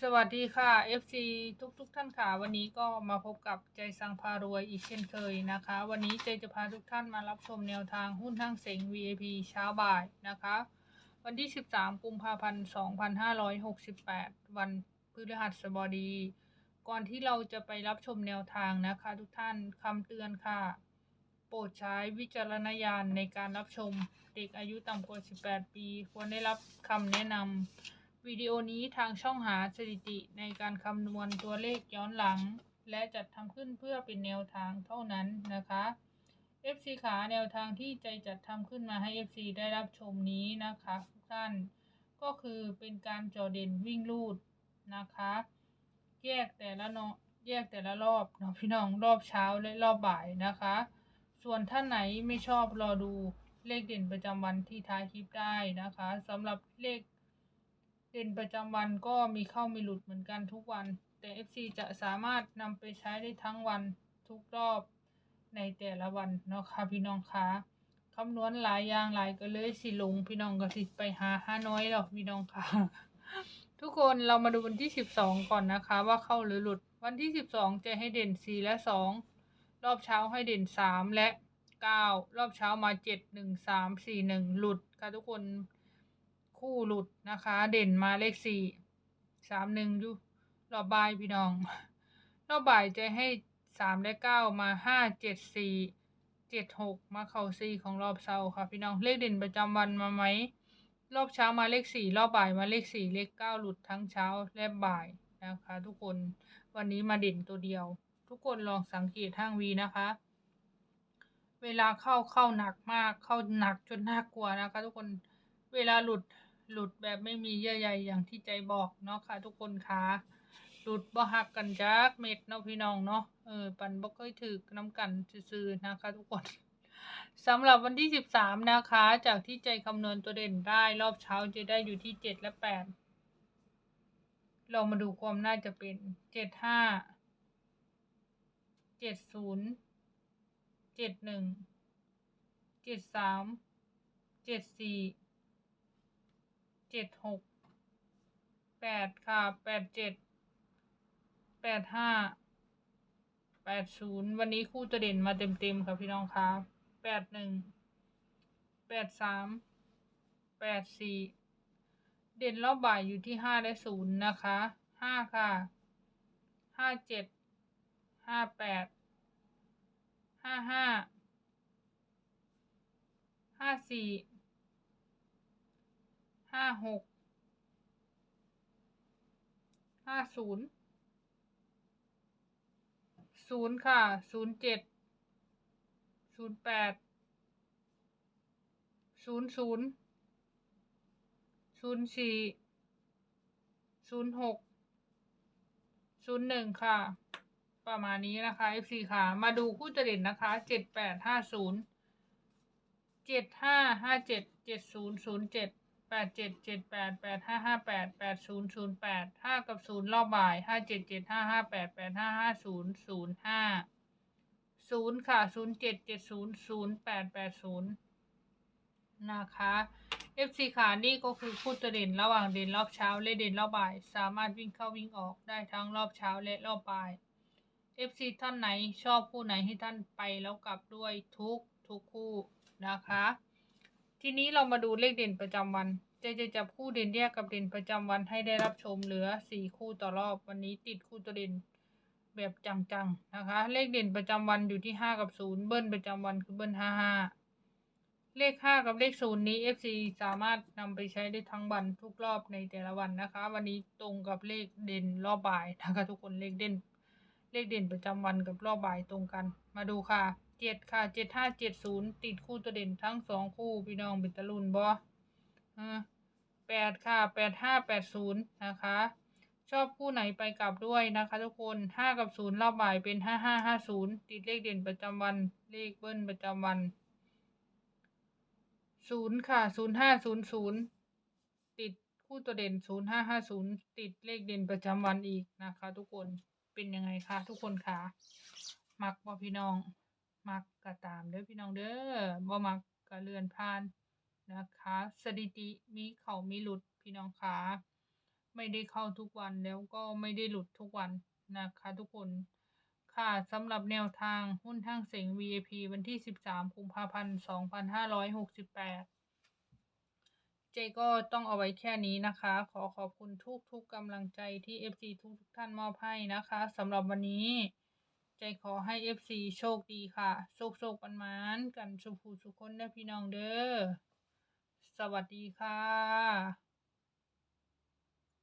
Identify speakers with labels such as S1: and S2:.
S1: สวัสดีค่ะ FC ทุกทุกๆท่านค่ะ วันนี้ก็มาพบกับใจสังพารวยอีกเช่นเคยนะคะ วันนี้ใจจะพาทุกท่านมารับชมแนวทางหุ้นทั้งเสง VIP เช้าบ่ายนะคะ วันที่ 13 กุมภาพันธ์ 2568 วันพฤหัสบดี ก่อนที่เราจะไปรับชมแนวทางนะคะ ทุกท่านคำเตือนค่ะ โปรดใช้วิจารณญาณในการรับชมเด็กอายุต่ำกว่า 18 ปี ควรได้รับคำแนะนำ วิดีโอนี้ทางช่องหาสถิติในการคำนวณตัวเลขย้อนหลัง และจัดทำขึ้นเพื่อเป็นแนวทางเท่านั้นนะคะ FC ขาแนวทางที่ใจจัดทำขึ้นมาให้ FC ได้รับชมนี้นะคะทุกท่าน ก็คือเป็นการจอเด่นวิ่งลูดนะคะ แยกแต่ละนาะแยกแต่ละรอบเนาะพี่น้องรอบเช้าและรอบบ่ายนะคะ ส่วนท่านไหนไม่ชอบรอดูเลขเด่นประจำวันที่ท้ายคลิปได้นะคะสำหรับเลข เด่นประจำวันก็มีเข้ามีหลุดเหมือนกันทุกวัน แต่ FC จะสามารถนำไปใช้ได้ทั้งวันทุกรอบในแต่ละวันเนาะค่ะพี่น้องคะคำนวณหลายอย่างหลายก็เลยสิลงพี่น้องก็สิไปหาห้าน้อยหรอกพี่น้องค่ะ ทุกคนเรามาดูวันที่สิบสองก่อนนะคะ ว่าเข้าหรือหลุด วันที่สิบสองจะให้เด่นสี่และสองรอบเช้าให้เด่นสามและเก้ารอบเช้ามาเจ็ดหนึ่งสามสี่หนึ่งหลุดค่ะทุกคน คู่หลุดนะคะ เด่นมาเลขสี่สามหนึ่งยู่รอบบ่ายพี่น้องรอบบ่ายจะให้สามและเก้ามาห้าเจ็ดสี่เจ็ดหกมาเข่าสี่ของรอบเช้าค่ะพี่น้องเลขเด่นประจำวันมาไหมรอบเช้ามาเลขสี่รอบบ่ายมาเลขสี่เลขเก้าหลุดทั้งเช้าและบ่ายนะคะ ทุกคนวันนี้มาเด่นตัวเดียว ทุกคนลองสังเกตห้างวีนะคะ เวลาเข้าเข้าหนักมากเข้าหนักจนน่ากลัวนะคะ ทุกคนเวลาหลุด หลุดแบบไม่มีเยื่อใยอย่างที่ใจบอกเนาะค่ะ ทุกคนคะหลุดบ่หักกันจักเม็ดเนาะพี่น้องเนาะเออปันบ่เคยถือน้ำกันซื่อๆนะคะ ทุกคนสำหรับวันที่สิบสามนะคะ จากที่ใจคำนวณตัวเด่นได้รอบเช้าจะได้อยู่ที่เจ็ดและแปดเรามาดูความน่าจะเป็นเจ็ดห้าเจ็ดศูนย์ เจ็ดหกแปดค่ะแปดเจ็ดแปดห้าแปดศูนย์วันนี้คู่ตัวเด่นมาเต็มๆค่ะพี่น้องคะแปดหนึ่งแปดสามแปดสี่เด่นรอบบ่ายอยู่ที่ห้าและศูนย์นะคะห้าค่ะห้าเจ็ดห้าแปดห้าห้าห้าสี่ ห้าหก ห้าศูนย์ ศูนย์ค่ะ ศูนย์เจ็ด ศูนย์แปด ศูนย์ศูนย์ ศูนย์สี่ ศูนย์หก ศูนย์หนึ่งค่ะ ประมาณนี้นะคะ FC ค่ะ มาดูคู่จะเด่นนะคะ เจ็ดแปดห้าศูนย์เจ็ดห้าห้าเจ็ดเจ็ดศูนย์ศูนย์เจ็ด แปดเจ็ดเจ็ดแปดแปดห้าห้าแปดแปดศูนย์ศูนย์แปดห้ากับศูนย์รอบบ่ายห้าเจ็ดเจ็ดห้าห้าแปดแปดห้าห้าศูนย์ศูนย์ห้าศูนย์ค่ะศูนย์เจ็ดเจ็ดศูนย์ศูนย์แปดแปดศูนย์นะคะ FC ขานี่ก็คือคู่ตัวเด่นระหว่างเด่นรอบเช้าและเด่นรอบบ่าย สามารถวิ่งเข้าวิ่งออกได้ทั้งรอบเช้าและรอบบ่าย FC ท่านไหนชอบคู่ไหนให้ท่านไปแล้วกลับด้วยทุกทุกคู่นะคะ ทีนี้เรามาดูเลขเด่นประจำวันจะจะจับคู่เด่นแยกกับเด่นประจำวันให้ได้รับชมเหลือสี่คู่ต่อรอบวันนี้ติดคู่ตัวเด่นแบบจังๆนะคะ เลขเด่นประจำวันอยู่ที่ห้ากับศูนย์เบิ้ลประจำวันคือเบิ้ลห้าห้าเลขห้ากับเลขศูนย์นี้ FC สามารถนำไปใช้ได้ทั้งวันทุกรอบในแต่ละวันนะคะ วันนี้ตรงกับเลขเด่นรอบบ่ายนะคะทุกคนเลขเด่นเลขเด่นประจำวันกับรอบบ่ายตรงกันมาดูค่ะ เจ็ดค่ะเจ็ดห้าเจ็ดศูนย์ติดคู่ตัวเด่นทั้งสองคู่พี่น้องเป็นตะลุนบอแปดค่ะแปดห้าแปดศูนย์นะคะ ชอบคู่ไหนไปกลับด้วยนะคะทุกคนห้ากับศูนย์รอบบ่ายเป็นห้าห้าห้าศูนย์ติดเลขเด่นประจำวันเลขเบิ้ลประจำวันศูนย์ค่ะศูนย์ห้าศูนย์ศูนย์ติดคู่ตัวเด่นศูนย์ห้าห้าศูนย์ติดเลขเด่นประจำวันอีกนะคะ ทุกคนเป็นยังไงคะทุกคนคะมักบ่พี่น้อง มักก็ตามเด้อพี่น้องเด้อบ่มักก็เลื่อนผ่านนะคะ สถิติมีเขามีหลุดพี่น้องคะไม่ได้เข้าทุกวันแล้วก็ไม่ได้หลุดทุกวันนะคะทุกคนค่ะสำหรับแนวทางหุ้นห้างเสง VIP วันที่ 13กุมภาพันธ์ 2568 เจก็ต้องเอาไว้แค่นี้นะคะ ขอขอบคุณทุกทุกกำลังใจที่ FC ทุกทุกๆท่านมอบให้นะคะสำหรับวันนี้ ใจขอให้ FC โชคดีค่ะ โชคโชคปันมานกันสุขูสุขคนได้พี่น้องเด้อ สวัสดีค่ะ